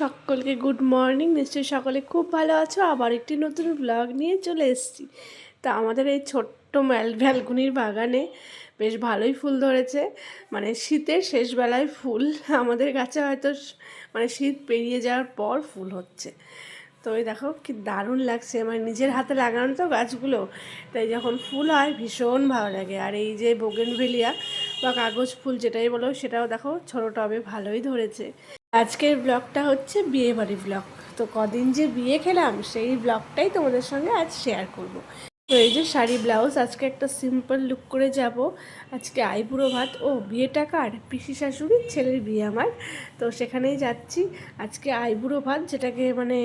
সকলকে good morning নিশ্চয়ই সকলে খুব ভালো আছো। আবার একটি নতুন ব্লগ নিয়ে চলে এসেছি। তা আমাদের এই ছোট্ট ম্যাল ভ্যালকুনির বাগানে বেশ ভালোই ফুল ধরেছে। মানে শীতের শেষবেলায় ফুল আমাদের গাছে হয়তো মানে শীত পেরিয়ে যাওয়ার পর ফুল হচ্ছে। তো ওই দেখো কি দারুণ লাগছে। মানে নিজের হাতে লাগানো তো গাছগুলো। তাই যখন ফুল হয় ভীষণ ভালো লাগে। আর এই যে বোগেনভেলিয়া বা কাগজ ফুল যেটাই বলো, সেটাও দেখো ছোটো টবে ভালোই ধরেছে। আজকের ব্লগটা হচ্ছে বিয়ে বাড়ি ব্লগ। তো কদিন যে বিয়ে খেলাম, সেই ব্লগটাই তোমাদের সঙ্গে আজ শেয়ার করব। তো এই যে শাড়ি, ব্লাউজ, আজকে একটা সিম্পল লুক করে যাব। আজকে আইবুড়ো ভাত। ও, বিয়েটা কার? পিসি শাশুড়ির ছেলের বিয়ে আমার। তো সেখানেই যাচ্ছি। আজকে আইবুড়ো ভাত, যেটাকে মানে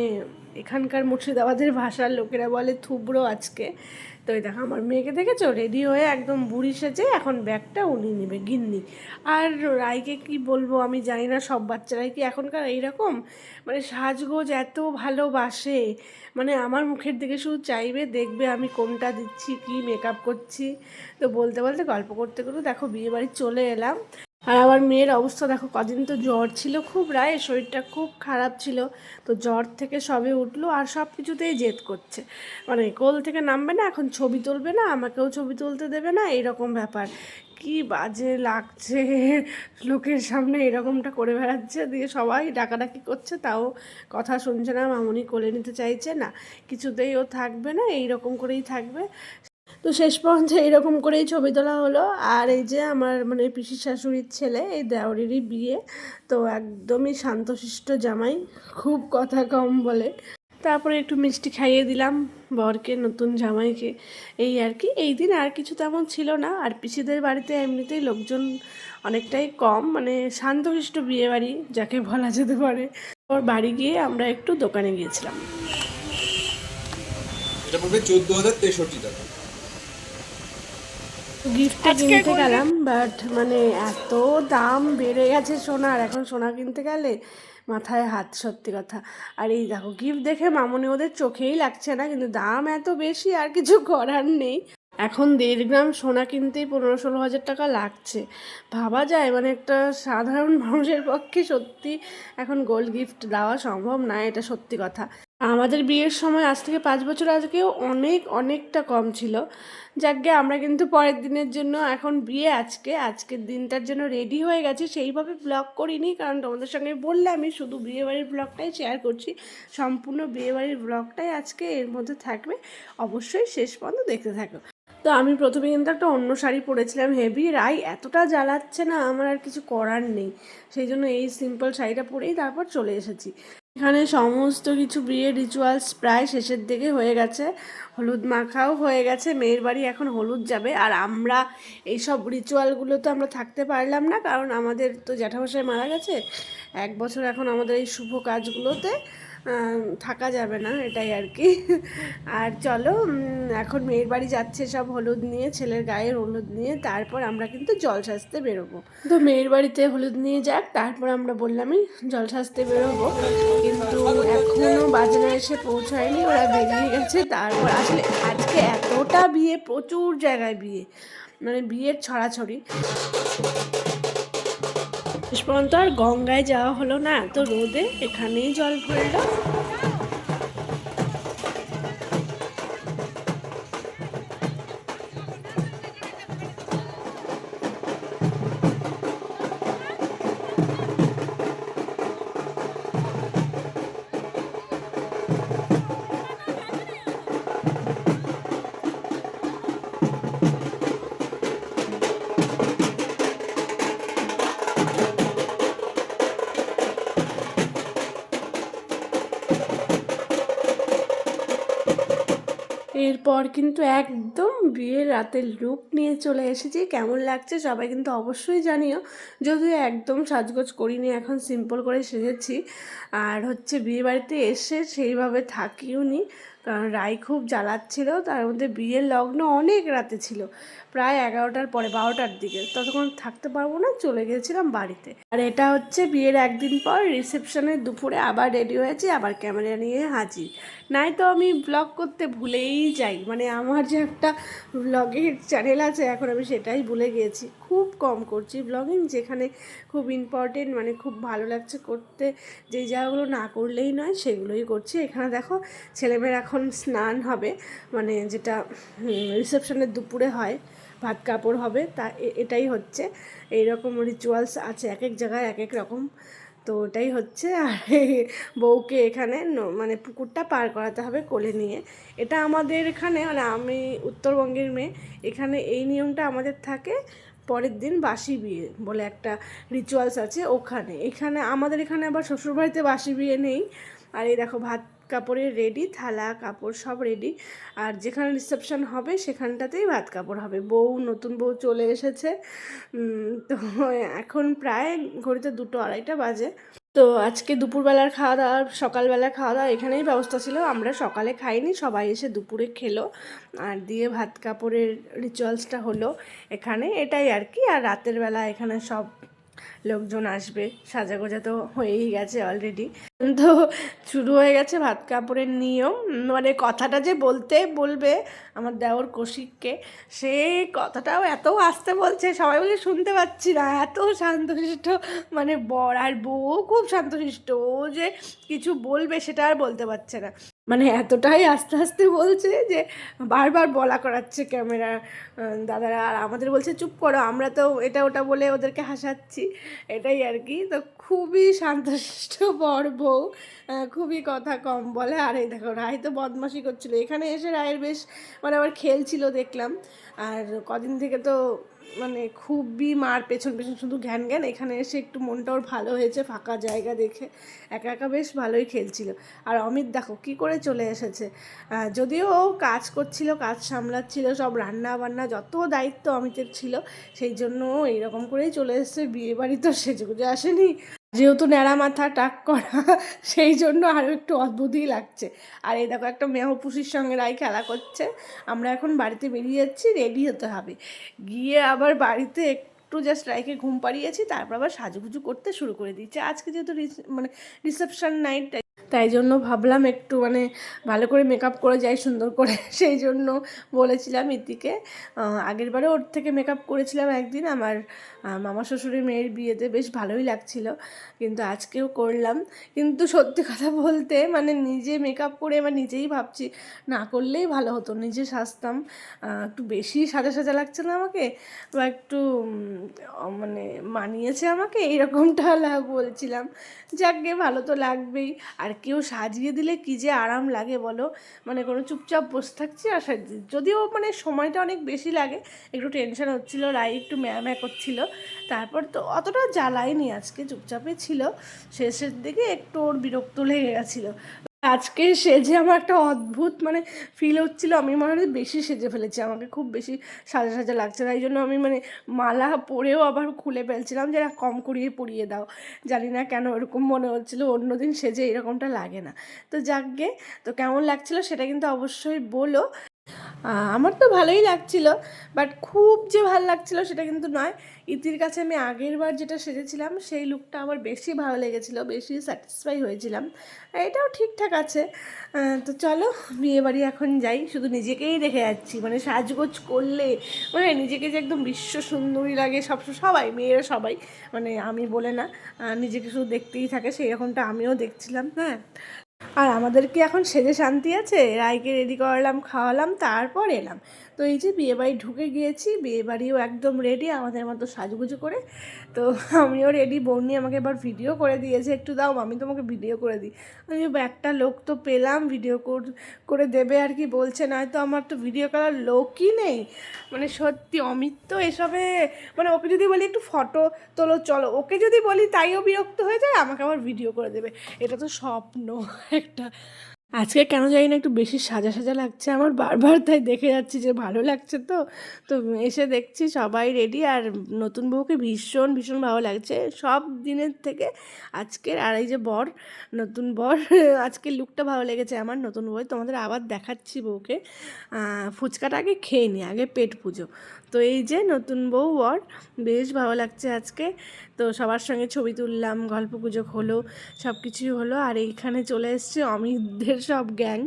এখানকার মুর্শিদাবাদের ভাষার লোকেরা বলে থুবড়ো আজকে। তো এই দেখো, আমার মেয়েকে দেখেছ? রেডি হয়ে একদম বুড়ি সেজে এখন ব্যাগটা উনি নেবে, গিন্নি। আর রায়কে কি বলব আমি জানি না, সব বাচ্চারাই কি এখনকার এইরকম? মানে সাজগোজ এত ভালোবাসে। মানে আমার মুখের দিকে শুধু চাইবে, দেখবে আমি কোনটা দিচ্ছি, কি মেকআপ করছি। তো বলতে বলতে গল্প করতে করতে দেখো বিয়েবাড়ি চলে এলাম। আর আমার মেয়ের অবস্থা দেখো, কদিন তো জ্বর ছিল খুব, রায়? শরীরটা খুব খারাপ ছিল। তো জ্বর থেকে সবে উঠল আর সব কিছুতেই জেদ করছে। মানে কোল থেকে নামবে না, এখন ছবি তুলবে না, আমাকেও ছবি তুলতে দেবে না, এরকম ব্যাপার। কি বাজে লাগছে, লোকের সামনে এরকমটা করে বেড়াচ্ছে, দিয়ে সবাই ডাকাডাকি করছে, তাও কথা শুনছে না, মামুনি কোলে নিতে চাইছে না, কিছুতেই ও থাকবে না এই রকম করেই থাকবে। তো শেষ পর্যন্ত এরকম করেই ছবি তোলা হলো। আর এই যে আমার মানে পিসির শাশুড়ির ছেলে, এই দেওয়ারেরই বিয়ে। তো একদমই শান্তশিষ্ট জামাই, খুব কথা কম বলে। তারপরে একটু মিষ্টি খাইয়ে দিলাম বরকে, নতুন জামাইকে। এই আর কি, এই দিন আর কিছু তেমন ছিল না। আর পিসিদের বাড়িতে এমনিতেই লোকজন অনেকটাই কম মানে শান্তশিষ্ট বিয়ে বাড়ি, যাকে বলা যেতে পারে। ওর বাড়ি গিয়ে আমরা একটু দোকানে গিয়েছিলাম। এটা পড়বে হাজার তেষট্টি টাকা। গিফটটা কিনতে গেলাম বাট মানে এত দাম বেড়ে গেছে সোনার। এখন সোনা কিনতে গেলে মাথায় হাত সত্যি কথা। আর এই দেখো গিফট দেখে মামনি ওদের চোখেই লাগছে না কিন্তু দাম এত বেশি আর কিছু করার নেই। এখন দেড় গ্রাম সোনা কিনতেই পনেরো ষোলো হাজার টাকা লাগছে। ভাবা যায় মানে একটা সাধারণ মানুষের পক্ষে সত্যি এখন গোল্ড গিফট দেওয়া সম্ভব না এটা সত্যি কথা। আমাদের বিয়ের সময় আজ থেকে পাঁচ বছর আগেও অনেক, অনেকটা কম ছিল। যাকে আমরা কিন্তু পরের দিনের জন্য এখন বিয়ে আজকে। আজকের দিনটার জন্য রেডি হয়ে গেছি। সেইভাবে ব্লগ করিনি, কারণ তোমাদের সঙ্গে বললে আমি শুধু বিয়েবাড়ির ব্লগটাই শেয়ার করছি। সম্পূর্ণ বিয়েবাড়ির ব্লগটাই আজকে এর মধ্যে থাকবে। অবশ্যই শেষ পর্যন্ত দেখতে থাকো। তো আমি প্রথমে কিন্তু একটা অন্য শাড়ি পরেছিলাম হেভি রাই এতটা জ্বালাচ্ছে না, আমার আর কিছু করার নেই। সেই জন্য এই সিম্পল শাড়িটা পরেই তারপর চলে এসেছি। এখানে সমস্ত কিছু বিয়ের রিচুয়ালস প্রায় শেষের দিকে হয়ে গেছে। হলুদ মাখাও হয়ে গেছে, মেয়ের বাড়ি এখন হলুদ যাবে। আর আমরা এইসব রিচুয়ালগুলো তো আমরা থাকতে পারলাম না, কারণ আমাদের তো জ্যাঠামশাই মারা গেছে। এক বছর এখন আমাদের এই শুভ কাজগুলোতে। থাকা যাবে না, এটাই আর কি। আর চলো এখন মেয়ের বাড়ি যাচ্ছে সব হলুদ নিয়ে, ছেলের গায়ের হলুদ নিয়ে, তারপর আমরা কিন্তু জল সাজতে বেরোবো। তো মেয়ের বাড়িতে হলুদ নিয়ে যাক, তারপর আমরা বললামই জল সাজতে বেরোবো। কিন্তু এখনও বাজনা এসে পৌঁছায়নি, ওরা বেরিয়ে গেছে, তারপর আসলে আজকে এতটা বিয়ে, প্রচুর জায়গায় বিয়ে মানে বিয়ের ছড়াছড়ি। শেষ পর্যন্ত আর গঙ্গায় যাওয়া হলো না তো রোদে এখানেই জল ভরলো এরপর কিন্তু একদম বিয়ের রাতের লুক নিয়ে চলে এসেছি। কেমন লাগছে সবাই কিন্তু অবশ্যই জানিও। যদিও একদম সাজগোজ করিনি, এখন সিম্পল করে সেজেছি। আর হচ্ছে বিয়ে বাড়িতে এসে সেইভাবে থাকিও নি, কারণ রায় খুব জ্বালাচ্ছিল। তার মধ্যে বিয়ের লগ্ন অনেক রাতে ছিল, প্রায় এগারোটার পরে, বারোটার দিকে। ততক্ষণ থাকতে পারব না, চলে গেছিলাম বাড়িতে। আর এটা হচ্ছে বিয়ের একদিন পর রিসেপশনের দুপুরে আবার রেডি হয়েছি, আবার ক্যামেরা নিয়ে হাজির। নাই তো আমি ব্লগ করতে ভুলেই যাই। মানে আমার যে একটা ব্লগের চ্যানেল আছে, এখন আমি সেটাই ভুলে গিয়েছি। খুব কম করছি ব্লগিং যেখানে খুব ইম্পর্টেন্ট মানে খুব ভালো লাগছে করতে। যেই জায়গাগুলো না করলেই নয়, সেগুলোই করছি। এখানে দেখো, ছেলেমেয়ের এখন স্নান হবে মানে যেটা রিসেপশনের দুপুরে হয়, ভাত কাপড় হবে, তা এটাই হচ্ছে। এই রকম রিচুয়ালস আছে, এক এক জায়গায় এক এক রকম। তো ওটাই হচ্ছে। আর বউকে এখানে মানে পুকুরটা পার করাতে হবে কোলে নিয়ে। এটা আমাদের এখানে মানে আমি উত্তরবঙ্গের মেয়ে, এখানে এই নিয়মটা আমাদের থাকে পরের দিন বাসি বিয়ে বলে একটা রিচুয়ালস আছে ওখানে। এখানে আমাদের এখানে আবার শ্বশুরবাড়িতে বাসি বিয়ে নেই। আর এই দেখো ভাত কাপড়ের রেডি থালা, কাপড় সব রেডি আর যেখানে রিসেপশন হবে সেখানটাতেই ভাত কাপড় হবে। বউ, নতুন বউ চলে এসেছে। তো এখন প্রায় ঘড়িতে দুটো আড়াইটা বাজে। তো আজকে দুপুরবেলার খাওয়া দাওয়া, সকালবেলার খাওয়া দাওয়া এখানেই ব্যবস্থা ছিল। আমরা সকালে খাইনি, সবাই এসে দুপুরে খেলো আর দিয়ে ভাত কাপড়ের রিচুয়ালসটা হলো এখানে। এটাই আর কি। আর রাতের বেলা এখানে সব লোকজন আসবে, সাজাগোজা তো হয়েই গেছে অলরেডি তো শুরু হয়ে গেছে ভাত কাপড়ের নিয়ম। মানে কথাটা যে বলতে বলবে আমার দেওর কৌশিককে, সে কথাটাও এত আসতে বলছে, সবাই বলে শুনতে পাচ্ছি না। এত শান্তশিষ্ট মানে বর আর বউ খুব শান্তশিষ্ট। ও যে কিছু বলবে সেটা আর বলতে পারছে না। মানে এতটাই আস্তে আস্তে বলছে যে বারবার বলা করাচ্ছে ক্যামেরা দাদারা। আর আমাদের বলছে, চুপ করো, আমরা তো এটা ওটা বলে ওদেরকে হাসাচ্ছি। এটাই আর কি। তো খুবই শান্তশিষ্ট বর বউ খুবই কথা কম বলে। আর এই দেখো, রায় তো বদমাশি করছিল। এখানে এসে রায়ের বেশ মানে আবার খেলছিল দেখলাম। আর কদিন থেকে তো মানে খুবই মার পেছন পেছন শুধু ঘ্যান ঘ্যান, এখানে এসে একটু মনটা ওর ভালো হয়েছে, ফাঁকা জায়গা দেখে একা একা বেশ ভালোই খেলছিল। আর অমিত দেখো কি করে চলে এসেছে। যদিও ও কাজ করছিল, কাজ সামলাচ্ছিল, সব রান্না বান্না যত দায়িত্ব অমিতের ছিল, সেই জন্য এইরকম করেই চলে এসেছে বিয়ে বাড়ি তো সেজেগুজে আসেনি। যেহেতু ন্যাড়া মাথা, টাক করা, সেই জন্য আরও একটু অদ্ভুতই লাগছে। আর এই দেখো, একটা মেহ পুষির সঙ্গে রাই খেলা করছে। আমরা এখন বাড়িতে বেরিয়ে যাচ্ছি রেডি হতে হবে। গিয়ে আবার বাড়িতে একটু জাস্ট রাইকে ঘুম পাড়িয়েছি, তারপর আবার সাজুগুজু করতে শুরু করে দিচ্ছে আজকে যেহেতু মানে রিসেপশন নাইট তাই জন্য ভাবলাম একটু মানে ভালো করে মেকআপ করে যাই সুন্দর করে। সেই জন্য বলেছিলাম ইতিকে। আহ, আগের বারে ওর থেকে মেকআপ করেছিলাম একদিন। আমার মামা শ্বশুরের মেয়ের বিয়েতে বেশ ভালোই লাগছিল কিন্তু আজকেও করলাম। কিন্তু সত্যি কথা বলতে মানে নিজে মেকআপ করে এবার নিজেই ভাবছি না করলেই ভালো হতো। নিজে সাজতাম। একটু বেশি সাজা সাজা লাগছে না আমাকে? বা একটু মানে মানিয়েছে আমাকে? এইরকমটা লা- বলছিলাম। যাকগে ভালো তো লাগবেই। আর কেউ সাজিয়ে দিলে কি যে আরাম লাগে বলো? মানে কোনো চুপচাপ বসে থাকছি আর সাজিয়ে যদিও মানে সময়টা অনেক বেশি লাগে, একটু টেনশন হচ্ছিল, রাই একটু ম্যা ম্যা করছিল। তারপর তো অতটা জ্বালায়নি, আজকে চুপচাপই ছিল। শেষের দিকে একটু ওর বিরক্ত লেগে গেছিল। আজকে সেজে আমার একটা অদ্ভুত মানে ফিল হচ্ছিল। আমি মনে হয় বেশি সেজে ফেলেছি। আমাকে খুব বেশি সাজা সাজা লাগছে তাই জন্য আমি মানে মালা পরেও আবার খুলে ফেলছিলাম যে কম করিয়ে পরিয়ে দাও। জানি না কেন এরকম মনে হচ্ছিল, অন্যদিন সেজে এরকমটা লাগে না। তো যাকগে তো কেমন লাগছিল সেটা কিন্তু অবশ্যই বলো। আমার তো ভালোই লাগছিল বাট খুব যে ভালো লাগছিল সেটা কিন্তু নয়। ইতির কাছে আমি আগের বার যেটা সেজেছিলাম, সেই লুকটা আমার বেশি ভালো লেগেছিল, বেশি স্যাটিসফাই হয়েছিলাম। এটাও ঠিকঠাক আছে। তো চলো, বিয়ে বাড়ি এখন যাই। শুধু নিজেকেই দেখে যাচ্ছি। মানে সাজগোজ করলে মানে নিজেকে যে একদম বিশ্ব সুন্দরী লাগে, সব, সবাই, মেয়েরা সবাই মানে আমি বলে না নিজেকে শুধু দেখতেই থাকে, সেই রকমটা আমিও দেখছিলাম হ্যাঁ। আর আমাদের কি এখন সেজে শান্তি আছে? রায়কে রেডি করালাম খাওয়ালাম তারপর এলাম। তো এই যে বিয়েবাড়ি ঢুকে গিয়েছি বিয়েবাড়িও একদম রেডি আমাদের মতো সাজগুজু করে। তো আমিও রেডি বৌনি আমাকে এবার ভিডিও করে দিয়েছে, একটু দাও আমি তোমাকে ভিডিও করে দিই। আমি একটা লোক তো পেলাম ভিডিও করে দেবে আর কি, বলছে না নয়তো আমার তো ভিডিও করার লোকই নেই। মানে সত্যি অমিত তো এসবে মানে ওকে যদি বলি একটু ফটো তোলো, চলো। ওকে যদি বলি তাইও বিরক্ত হয়ে যায়, আমাকে আবার ভিডিও করে দেবে। এটা তো স্বপ্ন একটা। আজকে কেন জানি না একটু বেশি সাজা সাজা লাগছে আমার, বারবার তাই দেখে যাচ্ছি যে ভালো লাগছে তো। তো এসে দেখছি সবাই রেডি আর নতুন বউকে ভীষণ ভীষণ ভালো লাগছে। সব দিনের থেকে আজকের আর এই যে বর, নতুন বর আজকের লুকটা ভালো লেগেছে আমার নতুন বই তোমাদের আবার দেখাচ্ছি বউকে। ফুচকাটা আগে খেয়ে নি, আগে পেট পুজো। তো এই যে নতুন বউ বর, বেশ ভালো লাগছে আজকে। তো সবার সঙ্গে ছবি তুললাম, গল্প গুজব হলো সব কিছুই হলো। আর এইখানে চলে এসছে অমিতদের সব গ্যাং।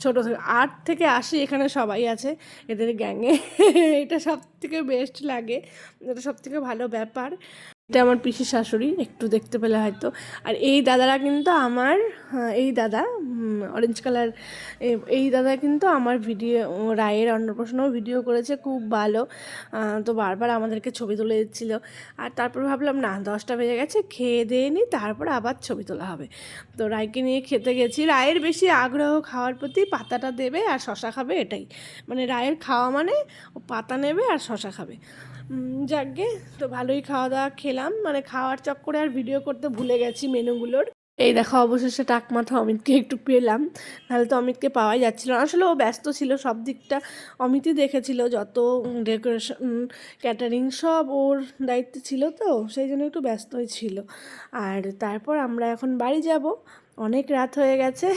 ছোটো আট থেকে আসি এখানে সবাই আছে। এদের গ্যাংয়ে। এটা সব থেকে বেস্ট লাগে। এটা সব থেকে ভালো ব্যাপার। এটা আমার পিসি শাশুড়ি একটু দেখতে পেলে হয়তো। আর এই দাদারা কিন্তু আমার হ্যাঁ, এই দাদা অরেঞ্জ কালার এই দাদা কিন্তু আমার ভিডিও রায়ের অন্নপ্রাশনও ভিডিও করেছে খুব ভালো। তো বারবার আমাদেরকে ছবি তুলে দিচ্ছিল। আর তারপর ভাবলাম না দশটা বেজে গেছে খেয়ে দিয়ে নিই তারপর আবার ছবি তোলা হবে। তো রায়কে নিয়ে খেতে গেছি। রায়ের বেশি আগ্রহ খাওয়ার প্রতি পাতাটা দেবে আর শশা খাবে এটাই। মানে রায়ের খাওয়া মানে পাতা নেবে আর শশা খাবে। যাকগে, তো ভালোই খাওয়া দাওয়া খেলাম। মানে খাওয়ার চক্করে আর ভিডিও করতে ভুলে গেছি মেনুগুলোর। এই দেখো, অবশেষে টাক মাথা অমিতকে একটু পেলাম। নাহলে তো অমিতকে পাওয়াই যাচ্ছিল না। আসলে ও ব্যস্ত ছিল, সব দিকটা অমিতই দেখেছিল। যত ডেকোরেশন ক্যাটারিং সব ওর দায়িত্বে ছিল তো, সেই জন্য একটু ব্যস্তই ছিল। আর তারপর আমরা এখন বাড়ি যাব। অনেক রাত হয়ে গেছে।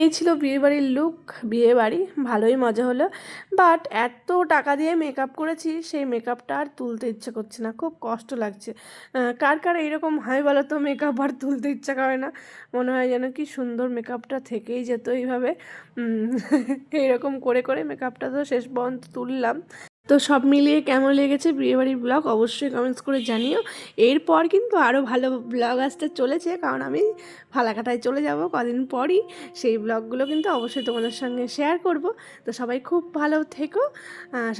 এই ছিল বিয়েবাড়ির লুক বিয়েবাড়ি, ভালোই মজা হলো। বাট এত টাকা দিয়ে মেকআপ করেছি, সেই মেকআপটা আর তুলতে ইচ্ছে করছে না, খুব কষ্ট লাগছে। কার কার এইরকম হয় বলো তো মেকআপ আর তুলতে ইচ্ছা করে না? মনে হয় যেন কি সুন্দর মেকআপটা থেকেই যেত এইভাবে। এইরকম করে করে মেকআপটা তো শেষ পর্যন্ত তুললাম। তো সব মিলিয়ে কেমন লেগেছে বিয়েবাড়ির ব্লগ অবশ্যই কমেন্টস করে জানিও। এরপর কিন্তু আরও ভালো ব্লগ আসতে চলেছে, কারণ আমি ফালাকাটায় চলে যাব কদিন পরই। সেই ব্লগগুলো কিন্তু অবশ্যই তোমাদের সঙ্গে শেয়ার করব। তো সবাই খুব ভালো থেকো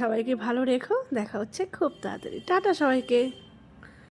সবাইকে ভালো রেখো। দেখা হচ্ছে খুব তাড়াতাড়ি। টাটা সবাইকে।